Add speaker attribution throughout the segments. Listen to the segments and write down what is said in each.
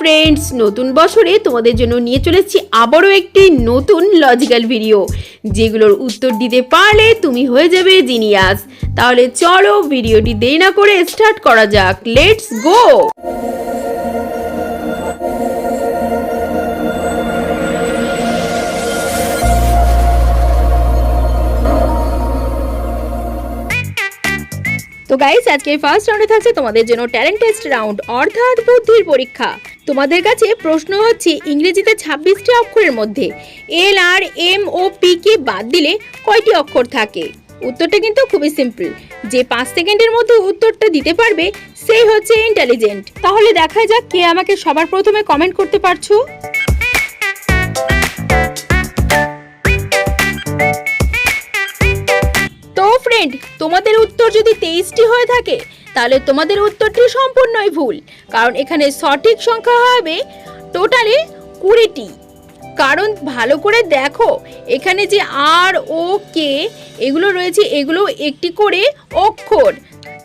Speaker 1: Friends নতুন বছরে তোমাদের জন্য নিয়ে চলেছি আবারও একটি নতুন লজিক্যাল ভিডিও যেগুলোর উত্তর দিতে পারলে তুমি হয়ে যাবে জিনিয়াস তাহলে চলো ভিডিওটি দেরি না করে স্টার্ট করা যাক। লেটস গো তো গাইস আজকে ফার্স্ট রাউন্ডে থাকছে তোমাদের জন্য ট্যালেন্ট টেস্ট রাউন্ড অর্থাৎ বুদ্ধির পরীক্ষা। তোমাদের কাছে প্রশ্ন হচ্ছে ইংরেজিতে ছাব্বিশটি অক্ষরের মধ্যে, এল, আর, এম ও পি কে বাদ দিলে কয়টি অক্ষর থাকে? উত্তরটা কিন্তু খুবই সিম্পল যে পাঁচ সেকেন্ডের মধ্যে উত্তরটা দিতে পারবে, সেই হচ্ছে ইন্টেলিজেন্ট তাহলে দেখা যাক কে আমাকে সবার প্রথমে কমেন্ট করতে পারছ। তো ফ্রেন্ড তোমাদের উত্তর যদি তেইশটি হয়ে থাকে তাহলে তোমাদের উত্তরটি সম্পূর্ণই ভুল, কারণ এখানে সঠিক সংখ্যা হবে টোটালে কুড়িটি। কারণ ভালো করে দেখো, এখানে যে আর ও কে এগুলো রয়েছে, এগুলো একটি করে অক্ষর।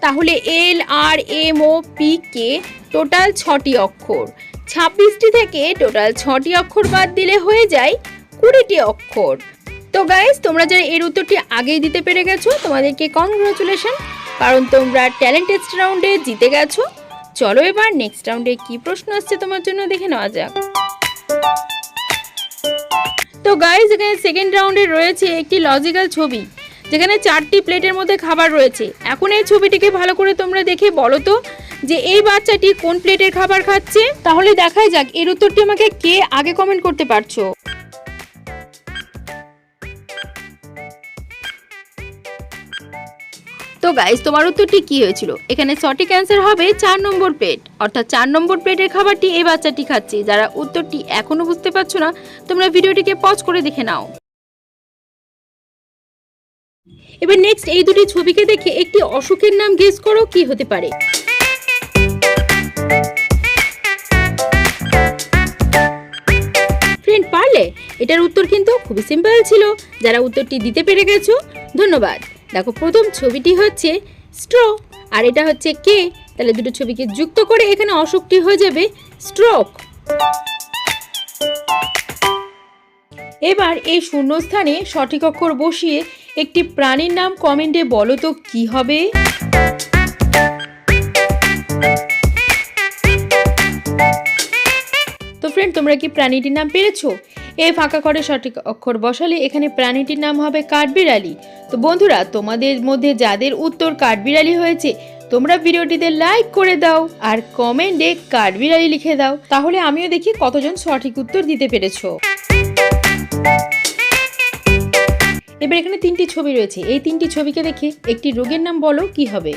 Speaker 1: তাহলে L R M O P K total ছটি অক্ষর। ছাব্বিশটি থেকে টোটাল ছটি অক্ষর বাদ দিলে হয়ে যায় কুড়িটি অক্ষর। তো গাইস তোমরা যারা এর উত্তরটি আগেই দিতে পেরে গেছো, তোমাদেরকে কংগ্রাচুলেশন কারণ তোমরা ট্যালেন্ট টেস্ট রাউন্ডে জিতে গেছো। চলো এবার নেক্সট রাউন্ডে কি প্রশ্ন আসছে তোমার জন্য দেখে নেওয়া যাক। তো গাইস এখানে সেকেন্ড রাউন্ডে রয়েছে একটি লজিক্যাল ছবি, যেখানে চারটি প্লেটের মধ্যে খাবার রয়েছে। এখন এই ছবিটিকে ভালো করে তোমরা দেখে বলো তো, যে এই বাচ্চাটি কোন প্লেটের খাবার খাচ্ছে? তাহলে দেখাই যাক, এর উত্তরটি আমাকে কে আগে কমেন্ট করতে পারছ? তো গাইস তোমার উত্তরটি কি হয়েছিল। এখানে সঠিক অ্যান্সার হবে চার নম্বর প্লেট অর্থাৎ চার নম্বর প্লেটের খাবারটি এই বাচ্চাটি খাচ্ছে। যারা উত্তরটি এখনও বুঝতে পারছ না, তোমরা ভিডিওটিকে পজ করে দেখে নাও। এবার নেক্সট এই দুটি ছবিকে দেখে একটি অসুখের নাম গেস করো, কি হতে পারে? ফ্রেন্ড পারলে? এটার উত্তর কিন্তু খুবই সিম্পল ছিল। যারা উত্তরটি দিতে পেরে গেছো, ধন্যবাদ। দেখো, প্রথম ছবিটি হচ্ছে স্ট্র আর এটা হচ্ছে কে? তাহলে দুটো ছবিকে যুক্ত করে এখানে অসুখটি হয়ে যাবে স্ট্রোক। এবার এই শূন্যস্থানে সঠিক অক্ষর বসিয়ে একটি প্রাণীর নাম কমেন্টে বলো তো, কি হবে? তো ফ্রেন্ড তোমরা কি প্রাণীটির নাম পেরেছ? এ ফাঁকা করে সঠিক অক্ষর বসালে এখানে প্রাণীটির নাম হবে কাঠবিড়ালি। তো বন্ধুরা, তোমাদের মধ্যে যাদের উত্তর কাঠবিড়ালি হয়েছে, তোমরা ভিডিওটিতে লাইক করে দাও আর কমেন্টে কাঠবিড়ালি লিখে দাও। তাহলে আমিও দেখি কতজন সঠিক উত্তর দিতে পেরেছ। এবার এখানে তিনটি ছবি রয়েছে। এই তিনটি ছবিকে দেখে একটি রোগের নাম বলো, কি হবে?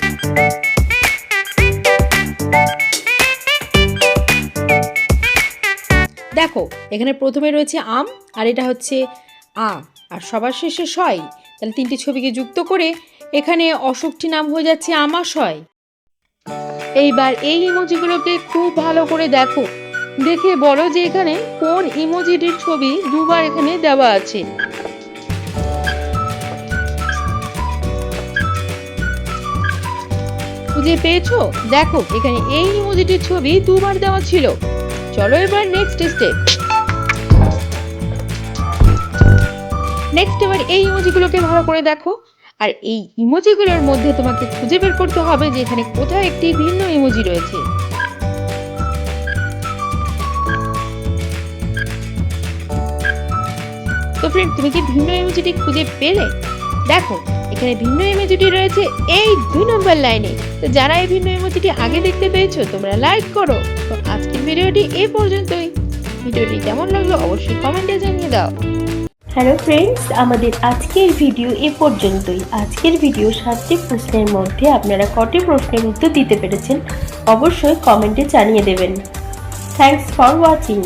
Speaker 1: দেখো, এখানে প্রথমে রয়েছে আম, আর এটা হচ্ছে আ। আর সবার শেষে সয়। তাহলে তিনটি ছবিকে যুক্ত করে এখানে অসুখটি নাম হয়ে যাচ্ছে আমাশয় এইবার এই ইমোজিগুলোকে খুব ভালো করে দেখো। দেখে বলো যে এখানে কোন ইমোজিটির ছবি দুবার এখানে দেওয়া আছে। খুঁজে পেয়েছ? দেখো, এখানে এই ইমোজিটির ছবি দুবার দেওয়া ছিল। চলো এবার নেক্সট স্টেপ নেক্সট এবার এই ইমোজিগুলোকে ভালো করে দেখো। আর এই ইমোজিগুলোর মধ্যে তোমাকে খুঁজে বের করতে হবে যে এখানে কোথায় একটি ভিন্ন ইমোজি রয়েছে। তো ফ্রেন্ড তুমি কি ভিন্ন ইমোজিটি খুঁজে পেলে? দেখো এখানে ভিন্ন ইমোজিটি রয়েছে এই দুই নম্বর লাইনে তো যারা এই ভিন্ন ইমোজিটি আগে দেখতে পেয়েছ, তোমরা লাইক করো। তো আজকের ভিডিওটি এ পর্যন্তই। ভিডিওটি কেমন লাগল অবশ্যই কমেন্টে জানিয়ে দাও।
Speaker 2: হ্যালো ফ্রেন্ডস আমাদের আজকের ভিডিও এ পর্যন্তই। আজকের ভিডিও সাতটি প্রশ্নের মধ্যে আপনারা কটি প্রশ্নের উত্তর দিতে পেরেছেন, অবশ্যই কমেন্টে জানিয়ে দেবেন। Thanks for watching